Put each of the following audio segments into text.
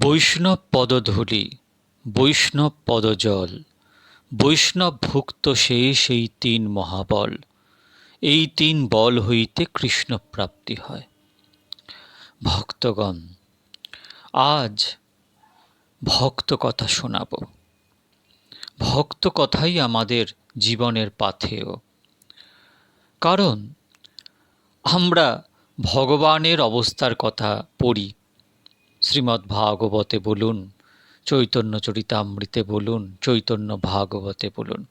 বৈষ্ণব পদধূলি বৈষ্ণব পদজল বৈষ্ণব ভুক্ত সে সেই তিন মহাবল। এই তিন বল হইতে কৃষ্ণ প্রাপ্তি হয়। ভক্তগণ, আজ ভক্ত কথা শোনাব। ভক্ত কথাই আমাদের জীবনের পাথেয়। কারণ আমরা ভগবানের অবস্থার কথা পড়ি শ্রীমদ্ ভাগবতে বলুন, চৈতন্য চরিতামৃতে বলুন, চৈতন্য ভাগবতে বলুন,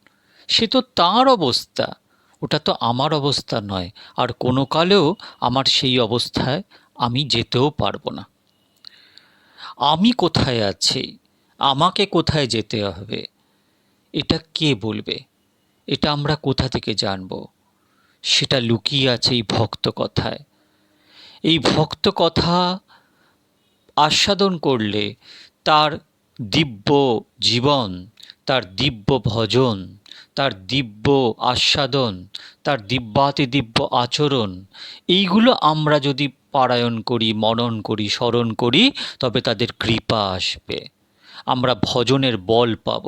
সে তো তাঁর অবস্থা, ওটা তো আমার অবস্থা নয়, আর কোনো কালেও আমার সেই অবস্থায় আমি যেতেও পারব না। আমি কোথায় আছি? আমাকে কোথায় যেতে হবে? এটা কে বলবে? এটা আমরা কোথা থেকে জানব? সেটা লুকিয়ে আছে এই ভক্ত কথায়। এই ভক্ত কথা আস্বাদন করলে তার দিব্য জীবন, তার দিব্য ভজন, তার দিব্য আস্বাদন, তার দিব্যাতি দিব্য আচরণ, এইগুলো আমরা যদি পারায়ণ করি, মনন করি, স্মরণ করি, তবে তাদের কৃপা আসবে। আমরা ভজনের বল পাব।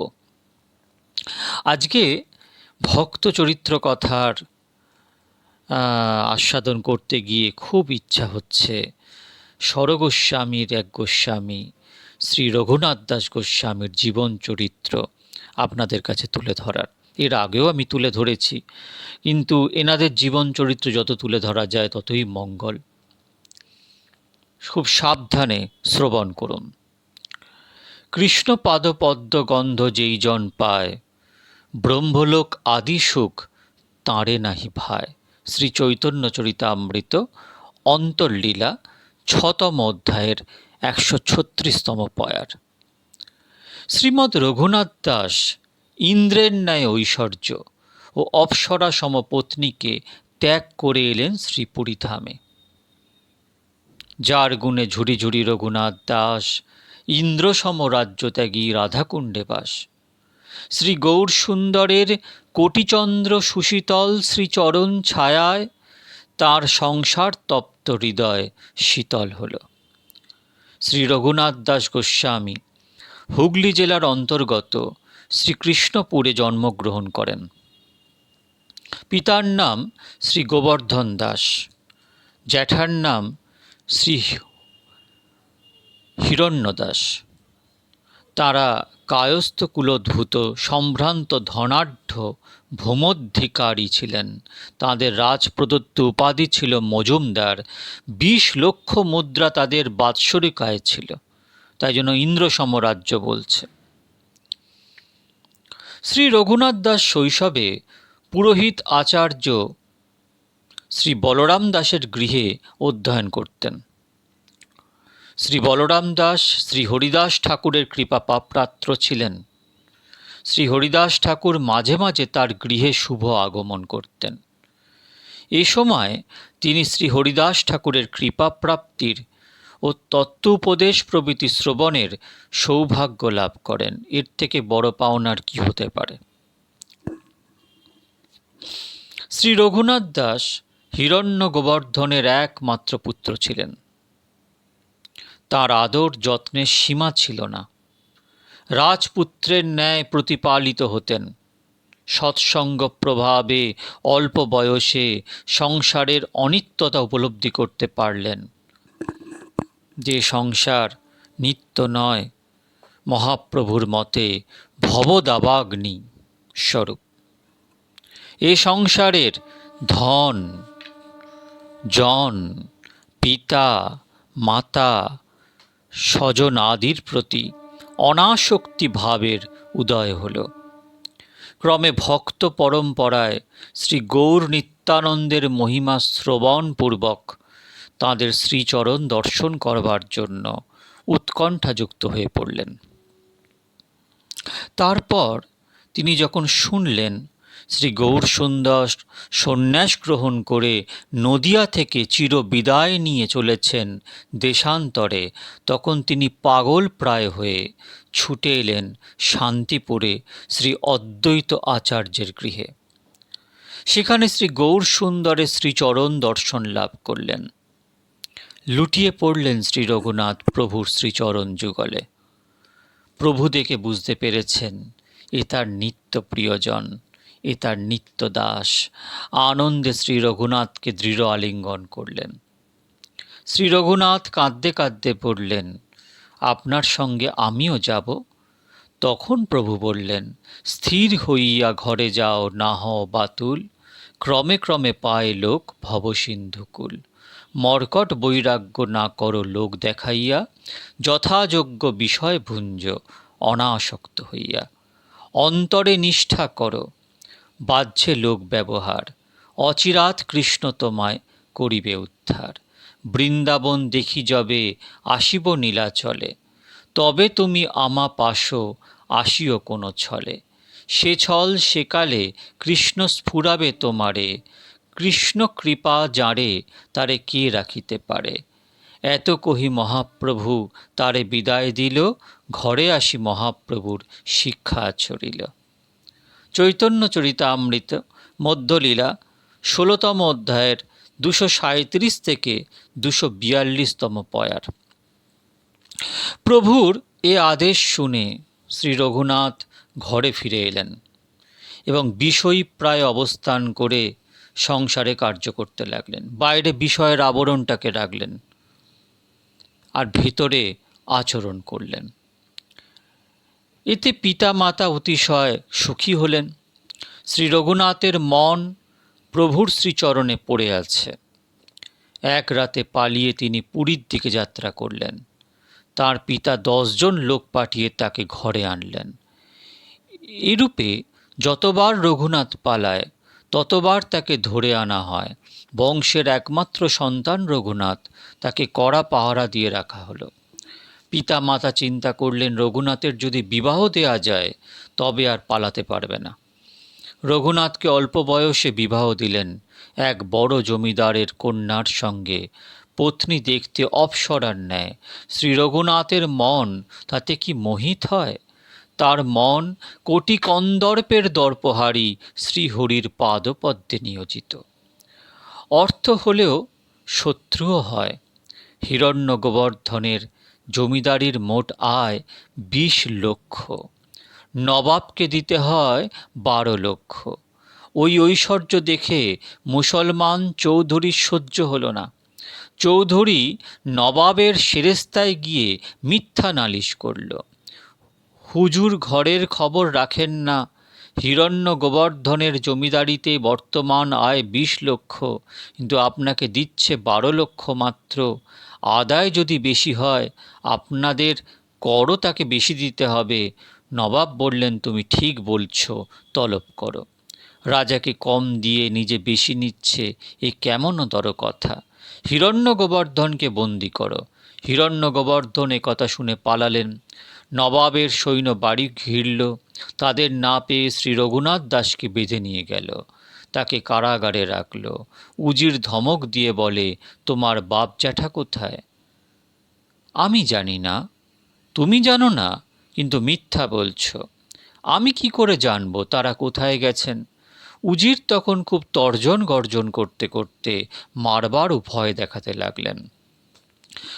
আজকে ভক্ত চরিত্র কথার আস্বাদন করতে গিয়ে খুব ইচ্ছা হচ্ছে স্বরগোস্বামীর এক গোস্বামী, শ্রী রঘুনাথ দাস গোস্বামীর জীবন চরিত্র আপনাদের কাছে তুলে ধরার। এর আগেও আমি তুলে ধরেছি, কিন্তু এনাদের জীবন চরিত্র যত তুলে ধরা যায় ততই মঙ্গল। খুব সাবধানে শ্রবণ করুন। কৃষ্ণ পাদপদ্ম গন্ধ যেই জন পায়, ব্রহ্মলোক আদি সুখ তাঁরে নাহি ভায়। শ্রী চৈতন্য চরিতামৃত, অন্তর্লীলা ছতম অধ্যায়ের একশো ছত্রিশতম পয়ার। শ্রীমৎ রঘুনাথ দাস ইন্দ্রের ন্যায় ঐশ্বর্য ও অপ্সরা সমপত্নীকে ত্যাগ করে এলেন শ্রীপুরীধামে। যার গুণে ঝুড়ি ঝুড়ি রঘুনাথ দাস ইন্দ্রসম রাজ্য ত্যাগী রাধাকুণ্ডে বাস। শ্রী গৌর সুন্দরের কোটিচন্দ্র সুশীতল শ্রীচরণ ছায়ায় তার সংসার তপ্ত হৃদয় শীতল হল। শ্রী রঘুনাথ দাস গোস্বামী, হুগলি জেলার অন্তর্গত শ্রীকৃষ্ণপুরে জন্মগ্রহণ করেন। পিতার নাম শ্রী গোবর্ধন দাস, জ্যাঠার নাম শ্রী হিরণ্য দাস। তারা কায়স্থ কুলোদ্ভূত সম্ভ্রান্ত ধনাঢ্য, ভূমধ্যিকারী ছিলেন। তাদের রাজপ্রদত্ত উপাধি ছিল মজুমদার। বিশ লক্ষ মুদ্রা তাদের বাৎসরিক আয় ছিল। তাই জন্য ইন্দ্র সমরাজ্য বলছে। শ্রী রঘুনাথ দাস শৈশবে পুরোহিত আচার্য শ্রী বলরাম দাসের গৃহে অধ্যয়ন করতেন। শ্রী বলরাম দাস, শ্রী হরিদাস ঠাকুরের কৃপা পাপ্রাত্র ছিলেন। শ্রী হরিদাস ঠাকুর মাঝে মাঝে তার গৃহে শুভ আগমন করতেন। এ সময় তিনি শ্রী হরিদাস ঠাকুরের কৃপা প্রাপ্তির ও তত্ত্ব উপদেশ প্রভৃতি শ্রবণের সৌভাগ্য লাভ করেন। এর থেকে বড় পাওনার কি হতে পারে? শ্রী রঘুনাথ দাস হিরণ্য গোবর্ধনের একমাত্র পুত্র ছিলেন। তার আদর যত্নের সীমা ছিল না। রাজপুত্রের ন্যায় প্রতিপালিত হতেন। সৎসঙ্গ প্রভাবে অল্প বয়সে সংসারের অনিত্যতা উপলব্ধি করতে পারলেন। যে সংসার নিত্য নয়, মহাপ্রভুর মতে ভবদাবাগ্নি স্বরূপ। এ সংসারের ধন, জন, পিতা, মাতা স্বজন আদির প্রতি অনাসক্তি ভাবের উদয় হল। ক্রমে ভক্ত পরম্পরায় শ্রী গৌর নিত্যানন্দের মহিমা শ্রবণপূর্বক তাঁদের শ্রীচরণ দর্শন করবার জন্য উৎকণ্ঠাযুক্ত হয়ে পড়লেন। তারপর তিনি যখন শুনলেন শ্রী গৌর সুন্দর সন্ন্যাস গ্রহণ করে নদিয়া থেকে চির বিদায় নিয়ে চলেছেন দেশান্তরে। তখন তিনি পাগল প্রায় হয়ে ছুটে এলেন শান্তিপুরে শ্রী অদ্বৈত আচার্যের গৃহে। সেখানে শ্রী গৌর সুন্দরের শ্রীচরণ দর্শন লাভ করলেন। লুটিয়ে পড়লেন শ্রী রঘুনাথ প্রভুর শ্রীচরণ যুগলে। প্রভু দেখে বুঝতে পেরেছেন, এ তার নিত্য প্রিয়জন। এ তার নিত্য দাস। আনন্দে শ্রী রঘুনাথকে দৃঢ় আলিঙ্গন করলেন। শ্রী রঘুনাথ কাঁদতে কাঁদতে পড়লেন আপনার সঙ্গে আমিও যাব। তখন প্রভু বললেন, স্থির হইয়া ঘরে যাও না হও বাতুল। ক্রমে ক্রমে পায় লোক ভবসিন্ধুকুল। মর্কট বৈরাগ্য না করো লোক দেখাইয়া। যথাযোগ্য বিষয় ভুঞ্জ, অনাসক্ত হইয়া। অন্তরে নিষ্ঠা করো। বাহ্যে লোক ব্যবহার। অচিরাত কৃষ্ণ তোমায় করিবে উদ্ধার। বৃন্দাবন দেখি যবে আসিব নীলাচলে। তবে তুমি আমা পাশো, আসিও কোনো ছলে। সে ছল সেকালে কৃষ্ণ স্ফুরাবে তোমারে। কৃষ্ণ কৃপা জাঁড়ে তারে কে রাখিতে পারে? এত কহি মহাপ্রভু, তারে বিদায় দিল, ঘরে আসি মহাপ্রভুর শিক্ষা আচরিল চৈতন্য চরিতামৃত মধ্যলীলা, ষোলোতম অধ্যায়ের দুশো সাঁত্রিশ থেকে দুশো বিয়াল্লিশতম পয়ার। প্রভুর এ আদেশ শুনে শ্রী রঘুনাথ ঘরে ফিরে এলেন এবং বিষয় প্রায় অবস্থান করে সংসারে কার্য করতে লাগলেন। বাইরে বিষয়ের আবরণটাকে রাখলেন আর ভিতরে আচরণ করলেন। এতে পিতা মাতা অতিশয় সুখী হলেন। শ্রী রঘুনাথের মন প্রভুর শ্রীচরণে পড়ে আছে। এক রাতে পালিয়ে তিনি পুরীর দিকে যাত্রা করলেন। তার পিতা দশজন লোক পাঠিয়ে তাকে ঘরে আনলেন। এরূপে যতবার রঘুনাথ পালায়, ততবার তাকে ধরে আনা হয়। বংশের একমাত্র সন্তান রঘুনাথ, তাকে কড়া পাহারা দিয়ে রাখা হলো। পিতা মাতা চিন্তা করলেন, রঘুনাথের যদি বিবাহ দেয়া যায়, তবে আর পালাতে পারবে না। রঘুনাথকে অল্প বয়সে বিবাহ দিলেন এক বড় জমিদারের কন্যার সঙ্গে। পত্নী দেখতে অপসরার ন্যায়। শ্রী রঘুনাথের মন, তাতে কি মোহিত হয়? তার মন কোটি কন্দর্পের দর্পহারী শ্রীহরির পাদপদ্মে নিয়োজিত। অর্থ হলেও শত্রুও হয়। হিরণ্য গোবর্ধনের জমিদারির মোট আয় বিশ লক্ষ। নবাবকে দিতে হয় বারো লক্ষ। ওই ঐশ্বর্য দেখে মুসলমান চৌধুরীর সহ্য হলো না। চৌধুরী নবাবের সেরেস্তায় গিয়ে মিথ্যা নালিশ করল। হুজুর ঘরের খবর রাখেন না। হিরণ্য গোবর্ধনের জমিদারিতে বর্তমান আয় বিশ লক্ষ, কিন্তু আপনাকে দিচ্ছে বারো লক্ষ মাত্র। আদায় যদি বেশি হয়, আপনাদের করও তাকে বেশি দিতে হবে। নবাব বললেন, তুমি ঠিক বলছো, তলব করো। রাজাকে কম দিয়ে নিজে বেশি নিচ্ছে, এ কেমন দর কথা? হিরণ্য গোবর্ধনকে বন্দি করো। হিরণ্য গোবর্ধন এ কথা শুনে পালালেন। নবাবের সৈন্য বাড়ি ঘিরল। তাদের না পেয়ে শ্রী রঘুনাথ দাসকে বেঁধে নিয়ে গেল। তাকে কারাগারে রাখল। উজির ধমক দিয়ে বলে, তোমার বাপ জ্যাঠা কোথায়? আমি জানি না। তুমি জানো না, কিন্তু মিথ্যা বলছো। আমি কি করে জানব তারা কোথায় গেছেন? উজির তখন খুব তর্জন গর্জন করতে করতে মারবার ভয় দেখাতে লাগলেন।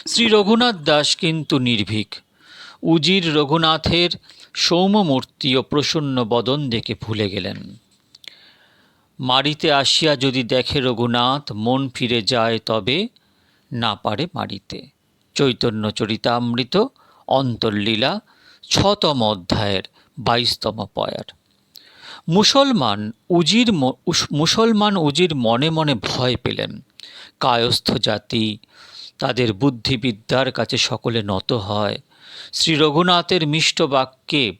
শ্রী রঘুনাথ দাস কিন্তু নির্ভীক। উজির রঘুনাথের সৌম্যমূর্তি ও প্রসন্ন বদন দেখে ভুলে গেলেন। মারিতে আসিয়া যদি দেখে রঘুনাথ, মন ফিরে যায় তবে না পারে মারিতে চৈতন্য চরিতামৃত, অন্তর্লীলা, ছতম অধ্যায়ের বাইশতম পয়ার। মুসলমান উজির মুসলমান উজির মনে মনে ভয় পেলেন। কায়স্থ জাতি, তাদের বুদ্ধিবিদ্যার কাছে সকলে নত হয়। শ্রী রঘুনাথের মিষ্ট বাক্যে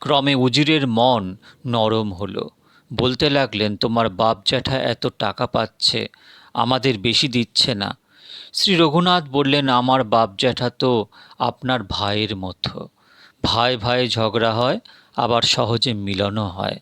ক্রমে উজিরের মন নরম হলো। বলতে লাগলেন, তোমার বাপ জ্যাঠা এত টাকা পাচ্ছে, আমাদের বেশি দিচ্ছে না। শ্রী রঘুনাথ বললেন, আমার বাপ জ্যাঠা তো আপনার ভাইয়ের মতো। ভাই ভাই ঝগড়া হয়, আবার সহজে মিলনও হয়।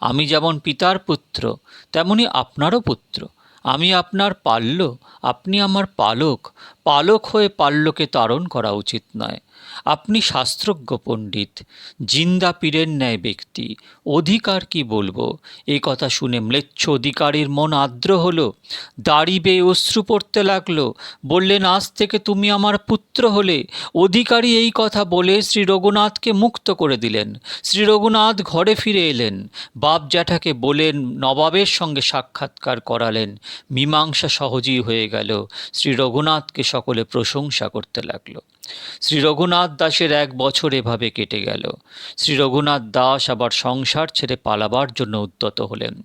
আমি যেমন পিতার পুত্র, তেমনি আপনারও পুত্র। আমি আপনার পাল্য, আপনি আমার পালক। পালক হয়ে পাল্যকে তারণ করা উচিত নয়। আপনি শাস্ত্রজ্ঞ পণ্ডিত, জিন্দা পীরের ন্যায় ব্যক্তি, অধিকার কি বলব? এই কথা শুনে ম্লেচ্ছ অধিকারীর মন আর্দ্র হলো, দাড়ি বেয়ে অশ্রু পড়তে লাগল, বললেন, আজ থেকে তুমি আমার পুত্র হলে। অধিকারী এই কথা বলে শ্রী রঘুনাথকে মুক্ত করে দিলেন। শ্রী রঘুনাথ ঘরে ফিরে এলেন। বাপ জ্যাঠাকে বলেন, নবাবের সঙ্গে সাক্ষাৎকার করালেন। মীমাংসা সহজেই হয়ে গেল। শ্রী রঘুনাথকে সকলে প্রশংসা করতে লাগল। শ্রী রঘুনাথ দাসের এক বছর এভাবে কেটে গেল। শ্রী রঘুনাথ দাস আবার সংসার ছেড়ে পালাবার জন্য উদ্যত হলেন।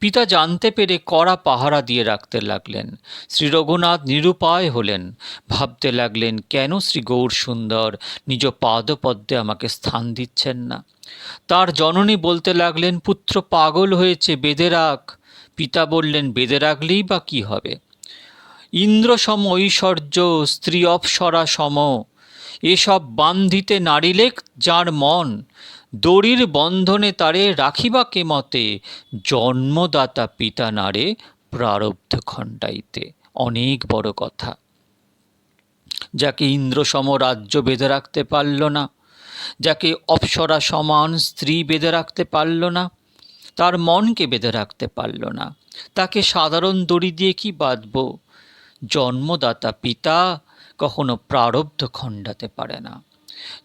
পিতা জানতে পেরে কড়া পাহারা দিয়ে রাখতে লাগলেন। শ্রী রঘুনাথ নিরুপায় হলেন। ভাবতে লাগলেন, কেন শ্রী গৌর সুন্দর? নিজ পাদপদ্মে আমাকে স্থান দিচ্ছেন না। তার জননী বলতে লাগলেন, পুত্র পাগল হয়েছে, বেঁধে রাখ। পিতা বললেন, বেঁধে রাখলেই বা কী হবে? ইন্দ্র সম ঐশ্বর্য, স্ত্রী অপসরা সম। এসব বান্ধিতে নারীলেখ যার মন। দড়ির বন্ধনে তারে রাখিবা কে মতে? জন্মদাতা পিতা নারে প্রারব্ধ খণ্ডাইতে। অনেক বড় কথা। যাকে ইন্দ্র সম রাজ্য বেঁধে রাখতে পারল না, যাকে অপসরা সমান স্ত্রী বেঁধে রাখতে পারল না, তার মনকে বেঁধে রাখতে পারল না, তাকে সাধারণ দড়ি দিয়ে কি বাঁধব? জন্মদাতা পিতা কখনো প্রারব্ধ খণ্ডাতে পারে না।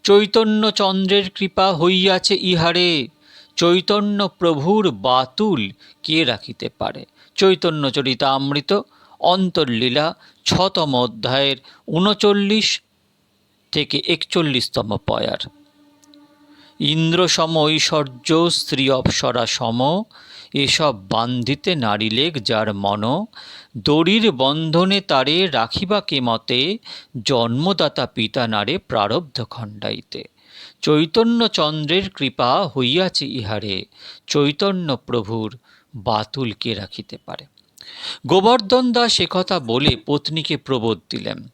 চৈতন্য চন্দ্রের কৃপা হইয়াছে ইহারে, চৈতন্য প্রভুর বাতুল কে রাখিতে পারে? চৈতন্য চরিতামৃত, অন্তর্লীলা, ছতম অধ্যায়ের উনচল্লিশ থেকে একচল্লিশতম পয়ার। ইন্দ্র সম ঐশ্বর্য, স্ত্রী অপসরা সম, এসব বান্ধিতে নারীলেখ যার মন, দড়ির বন্ধনে তারে রাখিবা কে মতে, জন্মদাতা পিতা নারে প্রারব্ধ খণ্ডাইতে। চৈতন্য চন্দ্রের কৃপা হইয়াছে ইহারে, চৈতন্য প্রভুর বাতুল কে রাখিতে পারে। গোবর্ধন দাস কথা বলে পত্নীকে প্রবোধ দিলেন।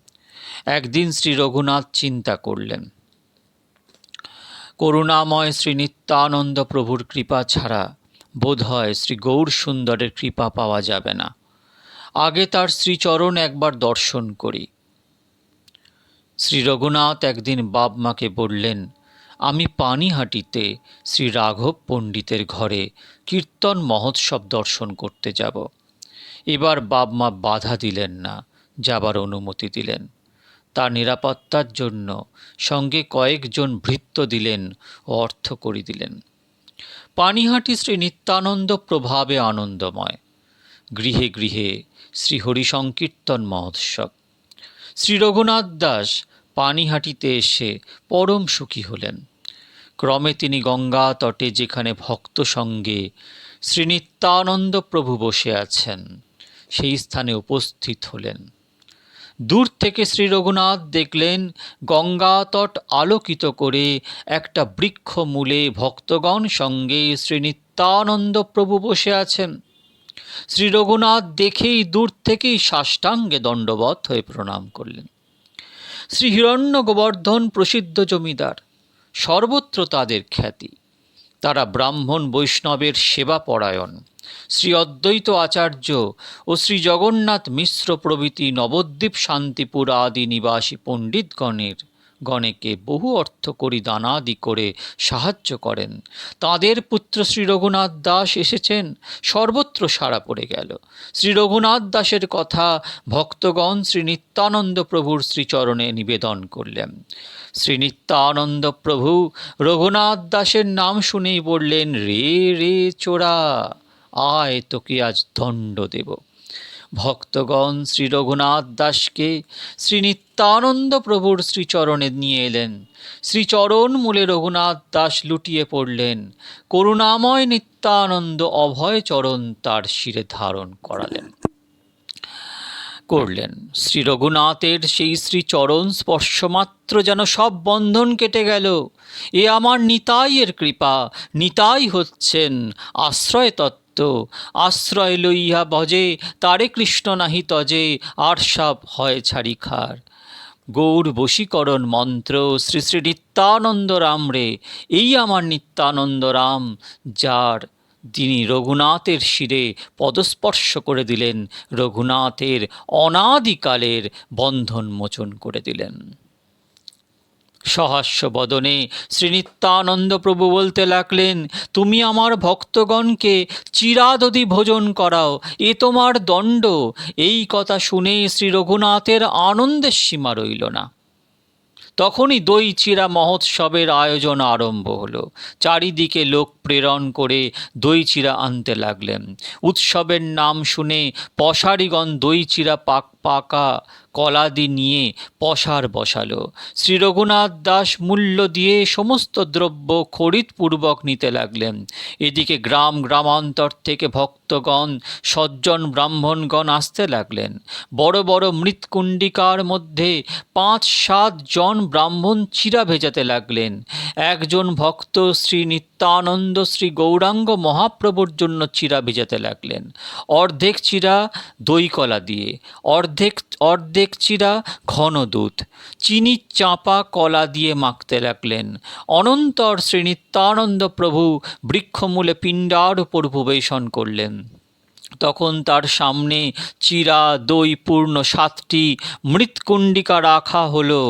একদিন শ্রী রঘুনাথ চিন্তা করলেন করুণাময় শ্রী নিত্যানন্দ প্রভুর কৃপা ছাড়া বোধ হয় শ্রী গৌর সুন্দরের কৃপা পাওয়া যাবে না। আগে তার শ্রীচরণ একবার দর্শন করি। শ্রী রঘুনাথ একদিন বাপ মাকে বললেন, আমি পানিহাটিতে শ্রী রাঘব পণ্ডিতের ঘরে কীর্তন মহোৎসব দর্শন করতে যাব। এবার বাপ মা বাধা দিলেন না, যাবার অনুমতি দিলেন। তার নিরাপত্তার জন্য সঙ্গে কয়েকজন ভৃত্য দিলেন ও অর্থ করি দিলেন। পানিহাটি শ্রী নিত্যানন্দ প্রভাবে আনন্দময়। গৃহে গৃহে শ্রী হরি সংকীর্তন মহোৎসব। শ্রী রঘুনাথ দাস পানিহাটিতে এসে পরম সুখী হলেন। ক্রমে তিনি গঙ্গা তটে যেখানে ভক্ত সঙ্গে শ্রী নিত্যানন্দ প্রভু বসে আছেন, সেই স্থানে উপস্থিত হলেন। দূর থেকে শ্রী রঘুনাথ দেখলেন গঙ্গাতট আলোকিত করে একটা বৃক্ষ মূলে ভক্তগণ সঙ্গে শ্রী নিত্যানন্দ প্রভু বসে আছেন। শ্রী রঘুনাথ দেখেই দূর থেকেই সাষ্টাঙ্গে দণ্ডবধ হয়ে প্রণাম করলেন। শ্রী হিরণ্য গোবর্ধন প্রসিদ্ধ জমিদার, সর্বত্র তাদের খ্যাতি। তারা ব্রাহ্মণ বৈষ্ণবের সেবা পরায়ণ শ্রী অদ্বৈত আচার্য ও শ্রী জগন্নাথ মিশ্র প্রভৃতি নবদ্বীপ শান্তিপুর আদি নিবাসী পণ্ডিতগণের গণেকে বহু অর্থ করি দানাদি করে সাহায্য করেন। তাদের পুত্র শ্রী রঘুনাথ দাস এসেছেন, সর্বত্র সাড়া পড়ে গেল। শ্রী রঘুনাথ দাসের কথা ভক্তগণ শ্রী নিত্যানন্দ প্রভুর শ্রীচরণে নিবেদন করলেন। শ্রী নিত্যানন্দ প্রভু রঘুনাথ দাসের নাম শুনেই বললেন, রে রে, চোরা! আয় তোকে আজ দণ্ড দেব। ভক্তগণ শ্রী রঘুনাথ দাসকে, শ্রী নিত্যানন্দ প্রভুর শ্রীচরণে নিয়ে এলেন। শ্রীচরণ মূলে রঘুনাথ দাস লুটিয়ে পড়লেন। করুণাময় নিত্যানন্দ অভয় চরণ তার শিরে ধারণ করালেন। করলেন। শ্রী রঘুনাথের সেই শ্রীচরণ স্পর্শমাত্র যেন সব বন্ধন কেটে গেল। এ আমার নিতাইয়ের কৃপা, নিতাই হচ্ছেন আশ্রয় তত্ত্ব আশ্রয় লইয়া ভজে, তারে কৃষ্ণ নাহি তজে, আর সব হয় ছাড়ি খার। গৌর বশীকরণ মন্ত্র, শ্রী শ্রী নিত্যানন্দ রাম রে, এই আমার নিত্যানন্দ রাম, যার তিনি রঘুনাথের শিরে পদস্পর্শ করে দিলেন, রঘুনাথের অনাদিকালের বন্ধন মোচন করে দিলেন। সহাস্য বদনে শ্রীনিত্যানন্দ প্রভু বলতে লাগলেন, তুমি আমার ভক্তগণকে চিরাদদি ভোজন করাও, এ তোমার দণ্ড। এই কথা শুনে শ্রী রঘুনাথের আনন্দের সীমা রইল না। তখনই দই চিরা মহোৎসবের আয়োজন আরম্ভ হলো। চারিদিকে লোক প্রেরণ করে দই চিরা আনতে লাগলেন। উৎসবের নাম শুনে পশারিগণ দই চিরা পাক পাকা কলাদি নিয়ে পশার বসালো। শ্রী রঘুনাথ দাস মূল্য দিয়ে সমস্ত দ্রব্য খরিদপূর্বক নিতে লাগলেন। এদিকে গ্রাম গ্রামান্তর থেকে ভক্তগণ, সজ্জন ব্রাহ্মণগণ আসতে লাগলেন। বড় বড় মৃৎকুণ্ডিকার মধ্যে পাঁচ সাত জন ব্রাহ্মণ চিরা ভেজাতে লাগলেন। একজন ভক্ত শ্রী নিত্যানন্দ শ্রী গৌরাঙ্গ মহাপ্রভুর জন্য চিরা ভিজাতে লাগলেন। অর্ধেক চিরা দই কলা দিয়ে, অর্ধেক অর্ধেক চিরা ঘন দুধ, চিনি চাপা কলা দিয়ে মাখতে লাগলেন। অনন্তর শ্রী নিত্যানন্দ প্রভু বৃক্ষমূলে পিণ্ডার উপর প্রবেশন করলেন। তখন তার সামনে চিরা দই পূর্ণ সাতটি মৃৎকুণ্ডিকা রাখা হল। হলো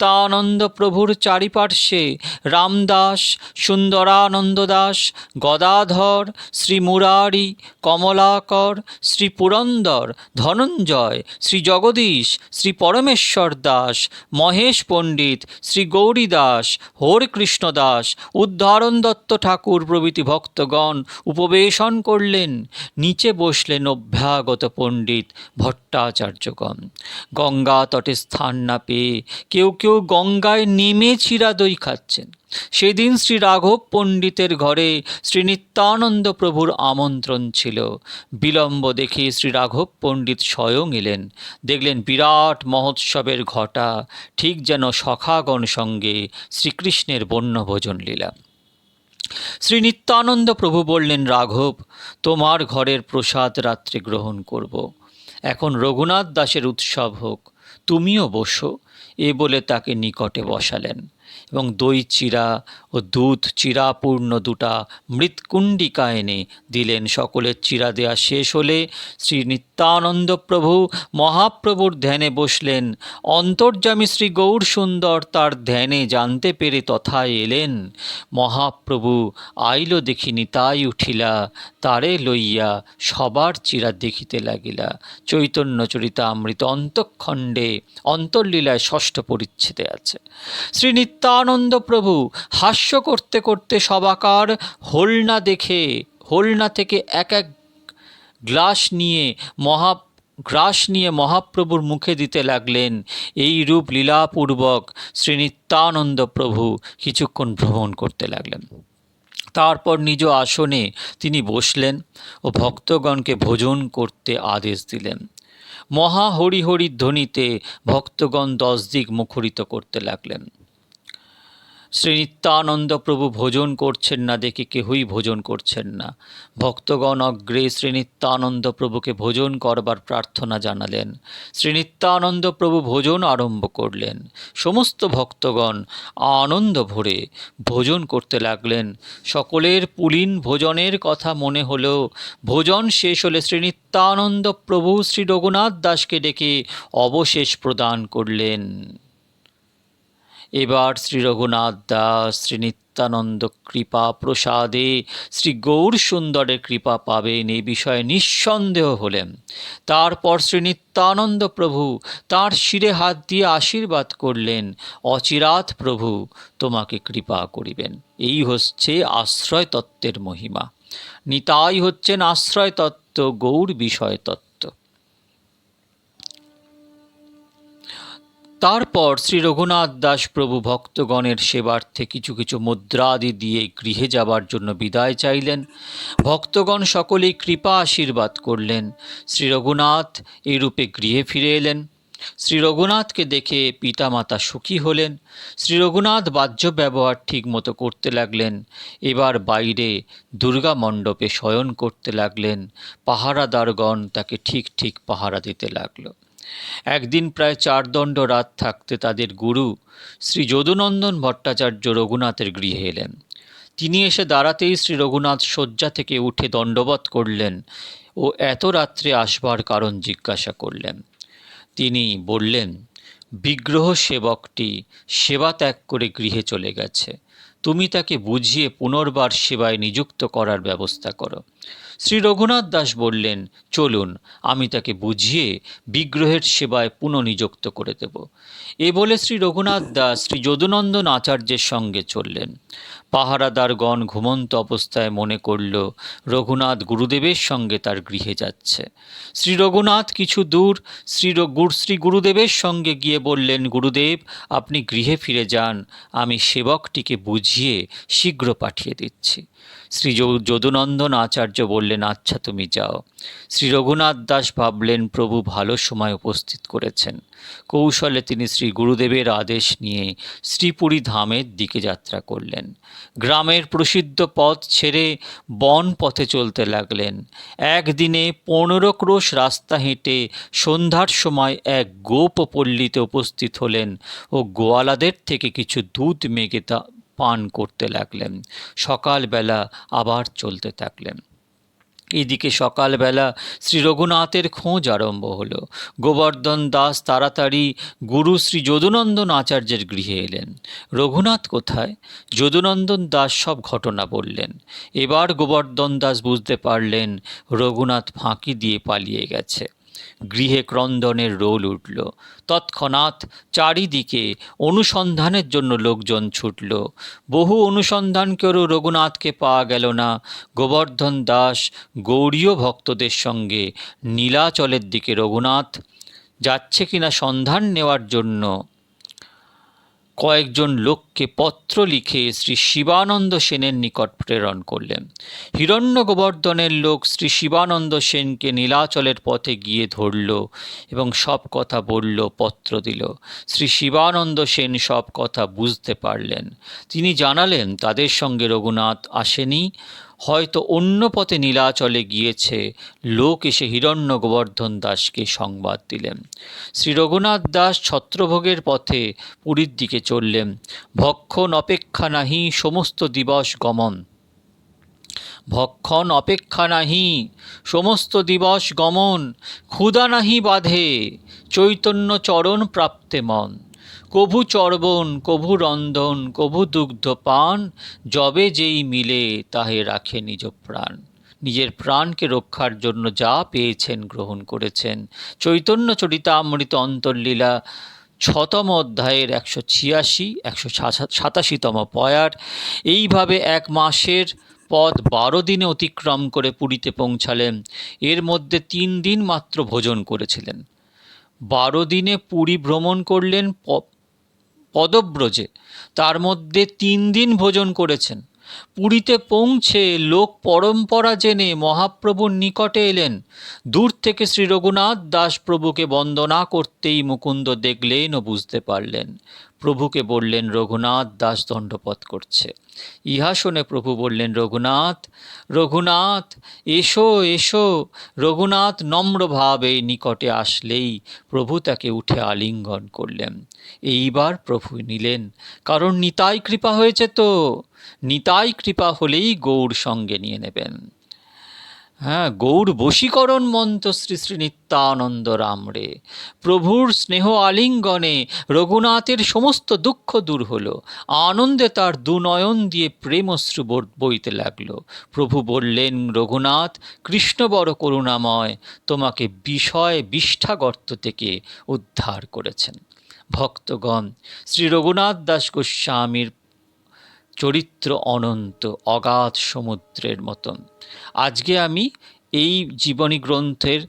শ্রীনিত্যানন্দ প্রভুর চারিপার্শ্বে রামদাস, সুন্দরানন্দ দাস, গদাধর, শ্রী মুরারি, কমলাকর, শ্রী পুরন্দর, ধনঞ্জয়, শ্রী জগদীশ, শ্রী পরমেশ্বর দাস, মহেশ পণ্ডিত, শ্রী গৌরী দাস হরিকৃষ্ণ দাস, উদ্ধারণ দত্ত ঠাকুর প্রভৃতি ভক্তগণ উপবেশন করলেন। নিচে বসলেন অভ্যাগত পণ্ডিত ভট্টাচার্যগণ। গঙ্গা তটে স্থান না পেয়ে কেউ কেউ গঙ্গায় নেমে চিরা দই খাচ্ছেন। সেদিন শ্রী রাঘব পণ্ডিতের ঘরে শ্রী নিত্যানন্দ প্রভুর আমন্ত্রণ ছিল। বিলম্ব দেখে শ্রী রাঘব পণ্ডিত স্বয়ং এলেন। দেখলেন বিরাট মহোৎসবের ঘটা, ঠিক যেন সখাগণ সঙ্গে শ্রীকৃষ্ণের বন্যভোজন লীলা। শ্রী নিত্যানন্দ প্রভু বললেন, রাঘব, তোমার ঘরের প্রসাদ রাত্রে গ্রহণ করব। এখন রঘুনাথ দাসের উৎসব হোক, তুমিও বসো এ বলে তাকে নিকটে বসালেন এবং দই চিরা ও দুধ চিরাপূর্ণ দুটা মৃৎকুণ্ডিকা এনে দিলেন। সকলের চিরা দেয়া শেষ হলে শ্রী নিত্যানন্দ প্রভু মহাপ্রভুর ধ্যানে বসলেন। অন্তর্যামী শ্রী গৌর সুন্দর তার ধ্যানে জানতে পেরে তথায় এলেন। মহাপ্রভু আইল দেখিনি তাই উঠিলা, তারে লইয়া সবার চিরা দেখিতে লাগিলা। চৈতন্য চরিতামৃত অন্তঃখণ্ডে অন্তর্লীলায় ষষ্ঠ পরিচ্ছেদে আছে। শ্রী নিত্যানন্দ প্রভু হাস্য করতে করতে সবাকার হোলনা দেখে, হোলনা থেকে এক এক গ্লাস নিয়ে মহা, গ্রাস নিয়ে মহাপ্রভুর মুখে দিতে লাগলেন। এই রূপ লীলাপূর্বক শ্রী নিত্যানন্দ প্রভু কিছুক্ষণ ভ্রমণ করতে লাগলেন। তারপর নিজ আসনে তিনি বসলেন ও ভক্তগণকে ভোজন করতে আদেশ দিলেন। মহা হরি হরি ধ্বনিতে ভক্তগণ দশ দিক মুখরিত করতে লাগলেন। শ্রী নিত্যানন্দ প্রভু ভোজন করছেন না, দেখে কেহই ভোজন করছেন না। ভক্তগণ অগ্রে শ্রী নিত্যানন্দ প্রভুকে ভোজন করবার প্রার্থনা জানালেন। শ্রী নিত্যানন্দ প্রভু ভোজন আরম্ভ করলেন। সমস্ত ভক্তগণ আনন্দ ভরে ভোজন করতে লাগলেন। সকলের পুলিন ভোজনের কথা মনে হলো ভোজন শেষ হলে শ্রী নিত্যানন্দ প্রভু শ্রী রঘুনাথ দাসকে ডেকে অবশেষ প্রদান করলেন। এবার শ্রী রঘুনাথ দাস শ্রী নিত্যানন্দ কৃপা প্রসাদে শ্রী গৌর সুন্দরের কৃপা পাবেন এই বিষয়ে নিঃসন্দেহ হলেন। তারপর শ্রী নিত্যানন্দ প্রভু তার শিরে হাত দিয়ে আশীর্বাদ করলেন অচিরাত প্রভু, তোমাকে কৃপা করিবেন। এই হচ্ছে আশ্রয় তত্ত্বের মহিমা। নিতাই হচ্ছেন আশ্রয় তত্ত্ব গৌর বিষয় তত্ত্ব তারপর শ্রী রঘুনাথ দাস প্রভু ভক্তগণের সেবার্থে কিছু কিছু মুদ্রাদি দিয়ে গৃহে যাবার জন্য বিদায় চাইলেন। ভক্তগণ সকলেই কৃপা আশীর্বাদ করলেন। শ্রী রঘুনাথ এই রূপে গৃহে ফিরে এলেন। শ্রী রঘুনাথকে দেখে পিতামাতা সুখী হলেন। শ্রী রঘুনাথ বাহ্য ব্যবহার ঠিক মতো করতে লাগলেন। এবার বাইরে দুর্গা মণ্ডপে শয়ন করতে লাগলেন। পাহারাদারগণ তাকে ঠিক ঠিক পাহারা দিতে লাগল। একদিন প্রায় চার দণ্ড রাত থাকতে তাদের গুরু শ্রী যদুনন্দন ভট্টাচার্য রঘুনাথের গৃহে এলেন। তিনি এসে দাঁড়াতেই শ্রী রঘুনাথ শয্যা থেকে উঠে দণ্ডবত করলেন ও এত রাত্রে আসবার কারণ জিজ্ঞাসা করলেন। তিনি বললেন, বিগ্রহ সেবকটি সেবা ত্যাগ করে গৃহে চলে গেছে। তুমি তাকে বুঝিয়ে পুনর্বার সেবায় নিযুক্ত করার ব্যবস্থা করো। শ্রী রঘুনাথ দাস বললেন, চলুন, আমি তাকে বুঝিয়ে বিগ্রহের সেবায় পুনঃনিযুক্ত করে দেব। এ বলে শ্রী রঘুনাথ দাস শ্রী যদুনন্দন আচার্যের সঙ্গে চললেন। পাহারাদারগণ ঘুমন্ত অবস্থায় মনে করল, রঘুনাথ গুরুদেবের সঙ্গে তার গৃহে যাচ্ছে। শ্রী রঘুনাথ কিছু দূর শ্রী শ্রী গুরুদেবের সঙ্গে গিয়ে বললেন, গুরুদেব, আপনি গৃহে ফিরে যান, আমি সেবকটিকে বুঝিয়ে শীঘ্র পাঠিয়ে দিচ্ছি। শ্রী যদুনন্দন আচার্য বললেন আচ্ছা তুমি যাও। শ্রী রঘুনাথ দাস ভাবলেন, প্রভু ভালো সময় উপস্থিত করেছেন। কৌশলে তিনি শ্রী গুরুদেবের আদেশ নিয়ে শ্রীপুরী ধামের দিকে যাত্রা করলেন। গ্রামের প্রসিদ্ধ পথ ছেড়ে বন পথে চলতে লাগলেন। একদিনে পনেরো ক্রোশ রাস্তা হেঁটে সন্ধ্যার সময় এক গোপ পল্লীতে উপস্থিত হলেন ও গোয়ালাদের থেকে কিছু দুধ মেঘে তা পান করতে লাগলেন। সকালবেলা আবার চলতে থাকলেন। এদিকে সকালবেলা শ্রী রঘুনাথের খোঁজ আরম্ভ হলো। গোবর্ধন দাস তাড়াতাড়ি গুরু শ্রী যদুনন্দন আচার্যের গৃহে এলেন। রঘুনাথ কোথায়? যদুনন্দন দাস সব ঘটনা বললেন। এবার গোবর্ধন দাস বুঝতে পারলেন, রঘুনাথ ফাঁকি দিয়ে পালিয়ে গেছে। গৃহে ক্রন্দনের রোল উঠল। তৎক্ষণাৎ চারিদিকে অনুসন্ধানের জন্য লোকজন ছুটল। বহু অনুসন্ধান করেও রঘুনাথকে পাওয়া গেল না। গোবর্ধন দাস গৌরীয় ভক্তদের সঙ্গে নীলাচলের দিকে, রঘুনাথ, যাচ্ছে কিনা সন্ধান নেওয়ার জন্য? কয়েকজন লোককে পত্র লিখে শ্রী শিবানন্দ সেনের নিকট প্রেরণ করলেন। হিরণ্য গোবর্ধনের লোক শ্রী শিবানন্দ সেনকে নীলাচলের পথে গিয়ে ধরল এবং সব কথা বলল, পত্র দিল। শ্রী শিবানন্দ সেন সব কথা বুঝতে পারলেন। তিনি জানালেন, তাদের সঙ্গে রঘুনাথ আসেনি হয়তো অন্য পথে নীলাচলে গিয়েছে। লোক এসে হিরণ্য গোবর্ধন দাসকে সংবাদ দিলেন। শ্রী রঘুনাথ দাস ছত্রভোগের পথে পুরীর দিকে চললেন। ভক্ষণ অপেক্ষা নাহি সমস্ত দিবস গমন। ভক্ষণ অপেক্ষা নাহি সমস্ত দিবস গমন। ক্ষুধা নাহি বাধে, চৈতন্য চরণ প্রাপ্তে মন। কভু চর্বণ, কভু রন্ধন, কভু দুগ্ধ পান, যবে যেই মিলে তাহে রাখে নিজ প্রাণ। নিজের প্রাণকে রক্ষার জন্য যা পেয়েছেন গ্রহণ করেছেন। চৈতন্য চরিতামৃত অন্তর্লীলা, ছতম অধ্যায়ের একশো ছিয়াশি, একশো সাতাশিতম পয়ার। এইভাবে এক মাসের পথ বারো দিনে অতিক্রম করে পুরীতে পৌঁছালেন। এর মধ্যে তিন দিন মাত্র ভোজন করেছিলেন। বারো দিনে পুরী ভ্রমণ করলেন পদব্রজে। তার মধ্যে তিন দিন ভোজন করেছেন। পুরীতে পৌঁছে লোক পরম্পরা জেনে মহাপ্রভুর নিকটে এলেন। দূর থেকে শ্রী রঘুনাথ দাস প্রভুকে বন্দনা করতেই মুকুন্দ দেখলেন ও বুঝতে পারলেন। প্রভুকে বললেন, রঘুনাথ দাস দণ্ডপথ করছে। ইহা শুনে প্রভু বললেন, রঘুনাথ রঘুনাথ, এসো এসো। রঘুনাথ নম্রভাবে নিকটে আসলেই প্রভু তাকে উঠে আলিঙ্গন করলেন। এইবার প্রভু নিলেন, কারণ নিতাই কৃপা হয়েছে তো। নিতাই কৃপা হলেই গৌর সঙ্গে নিয়ে নেবেন। হ্যাঁ গৌর বশীকরণ মন্ত্র শ্রী শ্রী নিত্যানন্দ রামরে প্রভুর স্নেহ আলিঙ্গনে রঘুনাথের সমস্ত দুঃখ দূর হলো। আনন্দে তার দুনয়ন দিয়ে প্রেমশ্রু বইতে লাগল। প্রভু বললেন, রঘুনাথ, কৃষ্ণ বড় করুণাময়, তোমাকে বিষয় বিষ্ঠাগর্ত থেকে উদ্ধার করেছেন। ভক্তগণ, শ্রী রঘুনাথ দাস গোস্বামীর চরিত্র অনন্ত, অগাধ সমুদ্রের মতন। আজকে আমি এই জীবনী গ্রন্থের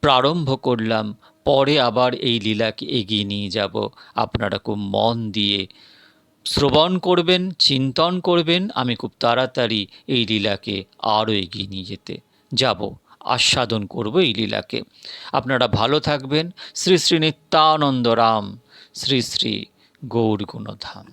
প্রারম্ভ করলাম, পরে আবার এই লীলাকে এগিয়ে নিয়ে যাব। আপনারা খুব মন দিয়ে শ্রবণ করবেন, চিন্তন করবেন, আমি খুব তাড়াতাড়ি এই লীলাকে আরও এগিয়ে নিয়ে যেতে যাব, আস্বাদন করব এই লীলাকে। আপনারা ভালো থাকবেন। শ্রী শ্রী নিত্যানন্দ রাম, শ্রী শ্রী গৌর গুণধাম